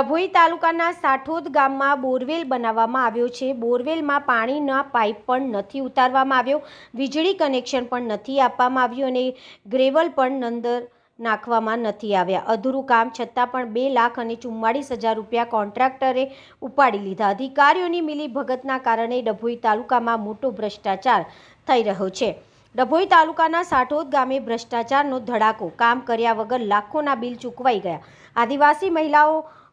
ડભોઈ તાલુકાના સાઠોદ ગામમાં બોરવેલ બનાવવામાં આવ્યો છે. બોરવેલમાં પાણીના પાઇપ પણ નથી ઉતારવામાં આવ્યો. વીજળી કનેક્શન પણ નથી આપવામાં આવ્યું અને ગ્રેવલ પણ અંદર નાખવામાં નથી આવ્યા. અધૂરું કામ છતાં પણ બે લાખ અને ચુમ્માળીસ હજાર રૂપિયા કોન્ટ્રાક્ટરે ઉપાડી લીધા. અધિકારીઓની મિલીભગતના કારણે ડભોઈ તાલુકામાં મોટો ભ્રષ્ટાચાર થઈ રહ્યો છે. ડભોઈ તાલુકાના સાઠોદ ગામે ભ્રષ્ટાચારનો ધડાકો, કામ કર્યા વગર લાખોના બિલ ચૂકવાઈ ગયા. આદિવાસી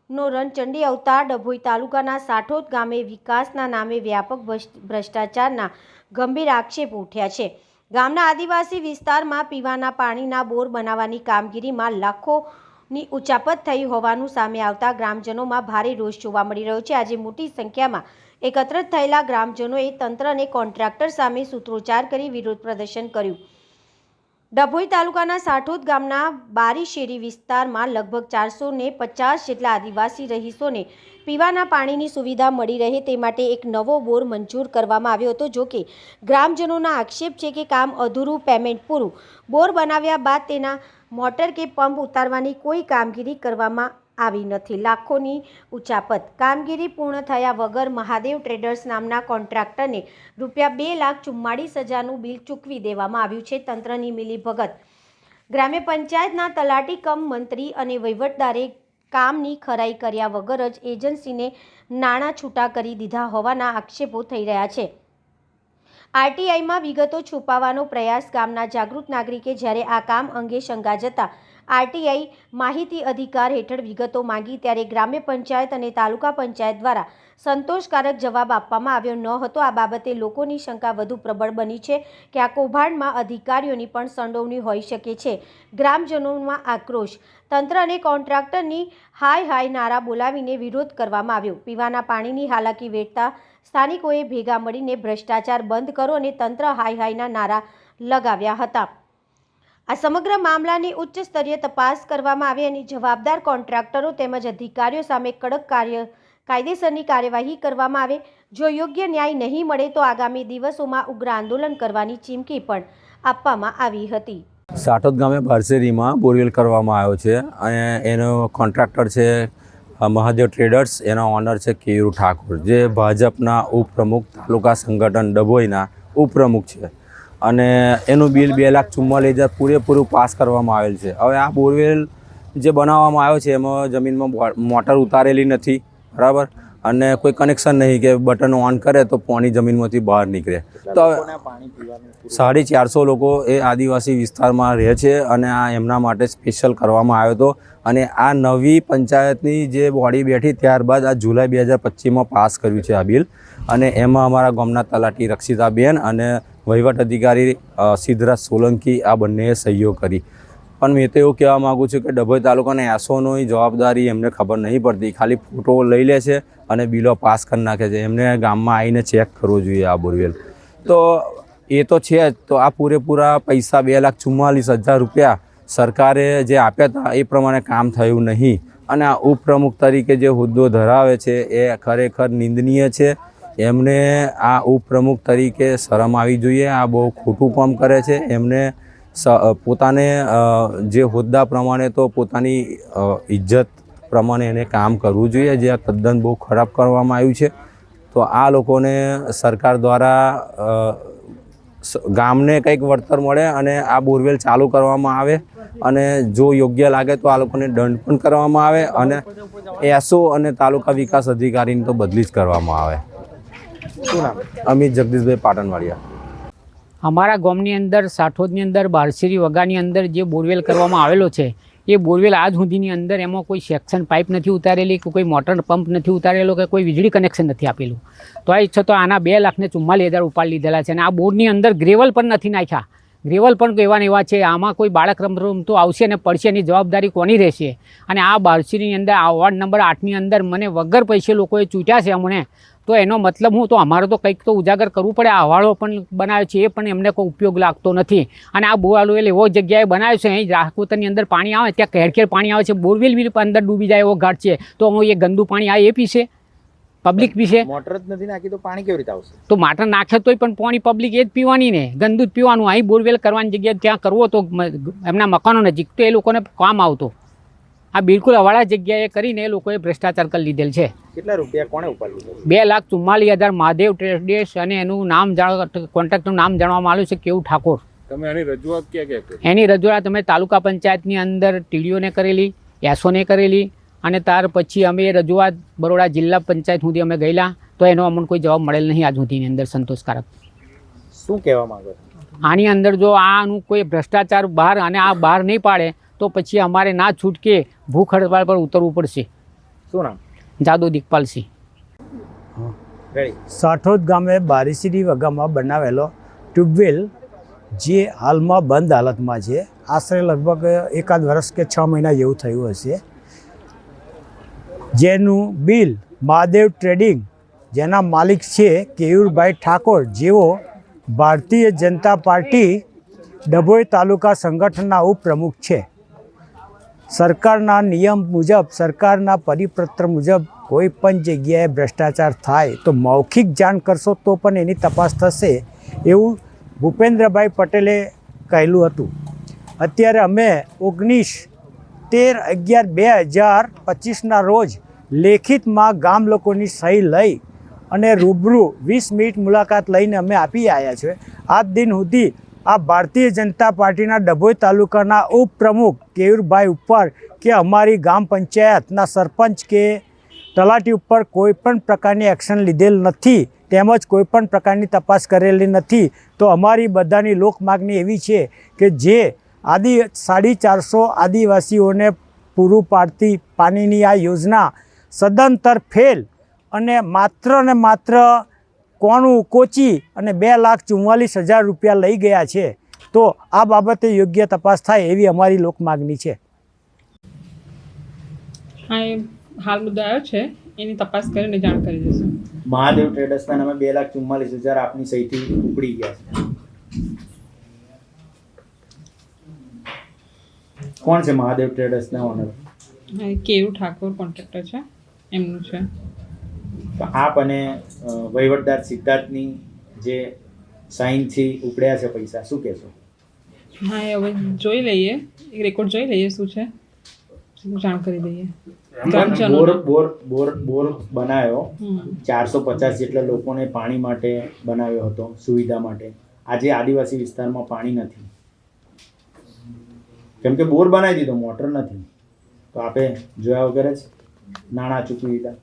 મહિલાઓનો રણચંડી અવતાર ડભોઈ તાલુકાના સાઠોદ ગામે વિકાસના નામે વ્યાપક ભ્રષ્ટ- ભ્રષ્ટાચારના ગંભીર આક્ષેપો ઉઠ્યા છે. ગામના આદિવાસી વિસ્તારમાં પીવાના પાણીના બોર બનાવવાની કામગીરીમાં લાખોની ઉચાપત થઈ હોવાનું સામે આવતા ગ્રામજનોમાં ભારે રોષ જોવા મળી રહ્યો છે. આજે મોટી સંખ્યામાં એકત્રિત થયેલા ગ્રામજનોએ તંત્ર અને કોન્ટ્રાક્ટર સામે સૂત્રોચ્ચાર કરી વિરોધ પ્રદર્શન કર્યું. ડભોઈ તાલુકાના સાઠોદ ગામના બારીશેરી વિસ્તારમાં લગભગ ચારસો ને પચાસ જેટલા આદિવાસી રહીશોને પીવાના પાણીની સુવિધા મળી રહે તે માટે એક નવો બોર મંજૂર કરવામાં આવ્યો હતો, જો કે ગ્રામજનોના આક્ષેપ છે કે કામ અધૂરું, પેમેન્ટ પૂરું. બોર બનાવ્યા બાદ તેના મોટર કે પંપ ઉતારવાની કોઈ કામગીરી કરવામાં આવી નથી. લાખોની ઉચાપત કામગીરી પૂર્ણ થયા વગર મહાદેવ ટ્રેડર્સ નામના કોન્ટ્રાક્ટરને રૂપિયા બે લાખ ચુમ્માળીસ હજારનું બિલ ચૂકવી દેવામાં આવ્યું છે તંત્રની મિલીભગત. ગ્રામ્ય પંચાયતના તલાટી કમ મંત્રી અને વહીવટદારે કામની ખરાઈ કર્યા વગર જ એજન્સીને નાણાં છૂટા કરી દીધા હોવાના આક્ષેપો થઈ રહ્યા છે. આરટીઆઈમાં વિગતો છુપાવવાનો પ્રયાસ ગામના જાગૃત નાગરિકે જ્યારે આ કામ અંગે શંકા જતા આરટીઆઈ માહિતી અધિકાર હેઠળ વિગતો માંગી ત્યારે ગ્રામ્ય પંચાયત અને તાલુકા પંચાયત દ્વારા સંતોષકારક જવાબ આપવામાં આવ્યો ન હતો. આ બાબતે લોકોની શંકા વધુ પ્રબળ બની છે કે આ કૌભાંડમાં અધિકારીઓની પણ સંડોવણી હોઈ શકે છે. ગ્રામજનોમાં આક્રોશ. તંત્ર અને કોન્ટ્રાક્ટરની હાય હાય નારા બોલાવીને વિરોધ કરવામાં આવ્યો. પીવાના પાણીની હાલાકી વેઠતા સ્થાનિકોએ ભેગા મળીને ભ્રષ્ટાચાર બંધ કરો અને તંત્ર હાય હાયના નારા લગાવ્યા હતા. આ સમગ્ર મામલાની ઉચ્ચ સ્તરીય તપાસ કરવામાં આવે અને જવાબદાર કોન્ટ્રાક્ટરો તેમજ અધિકારીઓ સામે કડક કાર્ય, કાયદેસરની કાર્યવાહી કરવામાં આવે. જો યોગ્ય ન્યાય નહીં મળે તો આગામી દિવસોમાં ઉગ્ર આંદોલન કરવાની ચીમકી પણ આપવામાં આવી હતી. સાટોદ ગામે બારસેરીમાં બોરવેલ કરવામાં આવ્યો છે અને એનો કોન્ટ્રાક્ટર છે મહાદેવ ટ્રેડર્સ. એના ઓનર છે કેયુર ઠાકોર, જે ભાજપના ઉપપ્રમુખ, તાલુકા સંગઠન ડભોઈના ઉપપ્રમુખ છે. અને એનું બિલ બે લાખ ચુમ્માલીસ હજાર પૂરેપૂરું પાસ કરવામાં આવેલ છે. હવે આ બોરવેલ જે બનાવવામાં આવ્યો છે એમાં જમીનમાં મોટર ઉતારેલી નથી બરાબર? અને કોઈ કનેક્શન નહીં કે બટન ઓન કરે તો પાણી જમીનમાંથી બહાર નીકળે. તો હવે સાડી ચારસો લોકો એ આદિવાસી વિસ્તારમાં રહે છે અને આ એમના માટે સ્પેશિયલ કરવામાં આવ્યો હતો. અને આ નવી પંચાયતની જે બોડી બેઠી ત્યારબાદ આ જુલાઈ બે હજાર પચીસમાં પાસ કર્યું છે આ બિલ. અને એમાં અમારા ગામના તલાટી રક્ષિતાબેન અને વહીવટ અધિકારી સિદ્ધરાજ સોલંકી આ બંનેએ સહયોગ કરી. પણ મેં તો એવું કહેવા માગું છું કે ડભોઈ તાલુકાને એસોનોય જવાબદારી એમને ખબર નહીં પડતી. ખાલી ફોટો લઈ લે છે અને બિલો પાસ કરી નાખે છે. એમને ગામમાં આવીને ચેક કરવું જોઈએ આ બોરવેલ. તો એ તો છે જ. તો આ પૂરેપૂરા પૈસા બે લાખ ચુમ્માલીસ હજાર રૂપિયા સરકારે જે આપ્યા હતા એ પ્રમાણે કામ થયું નહીં. અને આ ઉપપ્રમુખ તરીકે જે હોદ્દો ધરાવે છે એ ખરેખર નિંદનીય છે. એમને આ ઉપપ્રમુખ તરીકે શરમ આવી જોઈએ, આ બહુ ખોટું કામ કરે છે. એમને પોતાને જે હોદ્દા પ્રમાણે તો પોતાની ઇજ્જત પ્રમાણે એને કામ કરવું જોઈએ. જે આ તદ્દન બહુ ખરાબ કરવામાં આવ્યું છે. તો આ લોકોને સરકાર દ્વારા ગામને કંઈક વળતર મળે અને આ બોરવેલ ચાલુ કરવામાં આવે અને જો યોગ્ય લાગે તો આ લોકોને દંડ પણ કરવામાં આવે અને એસો અને તાલુકા વિકાસ અધિકારીની તો બદલી જ કરવામાં આવે. અમિત જગદીશભાઈ પાટણવાડિયા. અમારા ગામની અંદર, સાઠોદની અંદર બારસેરી વગાની અંદર જે બોરવેલ કરવામાં આવેલો છે, એ બોરવેલ આજ સુધીની અંદર એમાં કોઈ સેક્શન પાઇપ નથી ઉતારેલી કે કોઈ મોટર પંપ નથી ઉતારેલો કે કોઈ વીજળી કનેક્શન નથી આપેલું. તો આ છતાં આના બે લાખને ચુમ્માલીસ હજાર ઉપાડી લીધેલા છે અને આ બોરની અંદર ગ્રેવલ પણ નથી નાખ્યા. ગ્રેવલ પણ એવા ને એવા છે, આમાં કોઈ બાળક રમ રમતો આવશે અને પડશે એની જવાબદારી કોની રહેશે? અને આ બારસીની અંદર, આ વોર્ડ નંબર આઠની અંદર મને વગર પૈસે લોકોએ ચૂંટ્યા છે અમને. તો એનો મતલબ હું તો અમારે તો કંઈક તો ઉજાગર કરવું પડે. આ હવાળો પણ બનાવ્યો છે એ પણ એમને કોઈ ઉપયોગ લાગતો નથી. અને આ બોરવેલ એવો જગ્યાએ બનાવ્યો છે અહીં રાજકોટની અંદર પાણી આવે ત્યાં ઘેર પાણી આવે છે બોરવેલ બી અંદર ડૂબી જાય એવો ઘાટ છે. તો હું એ ગંદુ પાણી આ એ પીશે? પબ્લિક પીશે? મોટર જ નથી નાખી તો પાણી કેવી રીતે આવશે? તો મોટર નાખે તોય પણ પાણી પબ્લિક એ જ પીવાની ને. ગંદુ જ પીવાનું. અહીં બોરવેલ કરવાની જગ્યાએ ત્યાં કરવો તો એમના મકાનો નજીક તો એ લોકોને કામ આવતો. આ બિલકુલ અવાળા જગ્યાએ કરીને એ લોકોએ ભ્રષ્ટાચાર કરી લીધેલ છે. કેટલા રૂપિયા કોણે ઉપાડ્યું બે લાખ ચુમ્માલીસ હજાર મહાદેવ ટ્રેડર્સ અને એનું નામ જાણ કોન્ટ્રાક્ટનું નામ જાણવામાં આવ્યું છે કેવું ઠાકોર? તમે એની રજૂઆત ક્યાં ક્યાં એની રજૂઆત અમે તાલુકા પંચાયતની અંદર ટીડીઓને કરેલી એસોને કરેલી અને ત્યાર પછી અમે એ રજૂઆત બરોડા જિલ્લા પંચાયત સુધી અમે ગયેલા તો એનો અમને કોઈ જવાબ મળેલ નહીં આજ સુધીની અંદર સંતોષકારક. શું કહેવા માંગો છો? આની અંદર જો આનું કોઈ ભ્રષ્ટાચાર બહાર અને આ બહાર નહીં પાડે તો પછી અમારે ના છૂટકે ભૂખ હડતાળ પર ઉતરવું પડશે. શું નામ? જાદુ દિગપાલસિંહ સાઠોદ ગામે બારીસીડી વગામાં બનાવેલો ટ્યુબવેલ જે હાલમાં બંધ હાલતમાં છે. આશરે લગભગ એકાદ વર્ષ કે છ મહિના જેવું થયું હશે. જેનું બિલ મહાદેવ ટ્રેડિંગ જેના માલિક છે કેયુરભાઈ ઠાકોર જેઓ ભારતીય જનતા પાર્ટી ડભોઈ તાલુકા સંગઠનના ઉપપ્રમુખ છે. સરકારના નિયમ મુજબ, સરકારના પરિપત્ર મુજબ કોઈ પણ જગ્યાએ ભ્રષ્ટાચાર થાય તો મૌખિક જાણ કરશો તો પણ એની તપાસ થશે એવું ભૂપેન્દ્રભાઈ પટેલે કહેલું હતું. અત્યારે અમે ઓગણીસ તેર અગિયાર બે હજાર પચીસના રોજ લેખિતમાં ગામ લોકોની સહી લઈ અને રૂબરૂ વીસ મિનિટ મુલાકાત લઈને અમે આપી આવ્યા છે આજ દિન સુધી આ ભારતીય જનતા પાર્ટીના ડભોઈ તાલુકાના ઉપપ્રમુખ કેયુરભાઈ ઉપર કે અમારી ગામ પંચાયતના સરપંચ કે તલાટી ઉપર કોઈ પણ પ્રકારની એક્શન લીધેલ નથી તેમજ કોઈ પણ પ્રકારની તપાસ કરેલી નથી. તો અમારી બધાની લોકમાગણી એવી છે કે જે આદિ સાડી ચારસો આદિવાસીઓને પૂરું પાડતી પાણીની આ યોજના સદંતર ફેલ અને માત્ર ને માત્ર કોણું કોચી અને બે લાખ ચુમ્માલીસ હજાર રૂપિયા લઈ ગયા છે. તો આ બાબતે યોગ્ય તપાસ થાય એવી અમારી લોક માગણી છે. હા એ હાલ મુદ્દો આવ્યો છે. એની તપાસ કરીને જાણ કરી દઈશું. મહાદેવ ટ્રેડર્સના નામે બે લાખ ચુમ્માલીસ હજાર આપની સહીથી ઉપડી ગયા છે. કોણ છે મહાદેવ ટ્રેડર્સના ઓનર હા કેયુ ઠાકોર કોન્ટ્રાક્ટર છે. એમનું છે. આપ અને વહીવટદાર સિદ્ધાર્થની જે સાઇનથી ઉપડ્યા છે પૈસા શું કહેશો? હા એ હવે જોઈ લઈએ. એક રેકોર્ડ જોઈ લઈએ શું છે. જાણ કરી દઈએ બોર બોર બોર બોર બનાવ્યો. ચારસો પચાસ જેટલા લોકોને પાણી માટે બનાવ્યો હતો સુવિધા માટે. આજે આદિવાસી વિસ્તારમાં પાણી નથી. કેમ કે બોર બનાવી દીધો મોટર નથી. તો આપે જોયા વગર જ નાણાં ચૂકવી દીધા.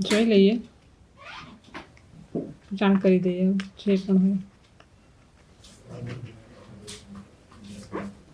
જોઈ લઈએ. જાણ કરી દઈએ જે પણ હોય.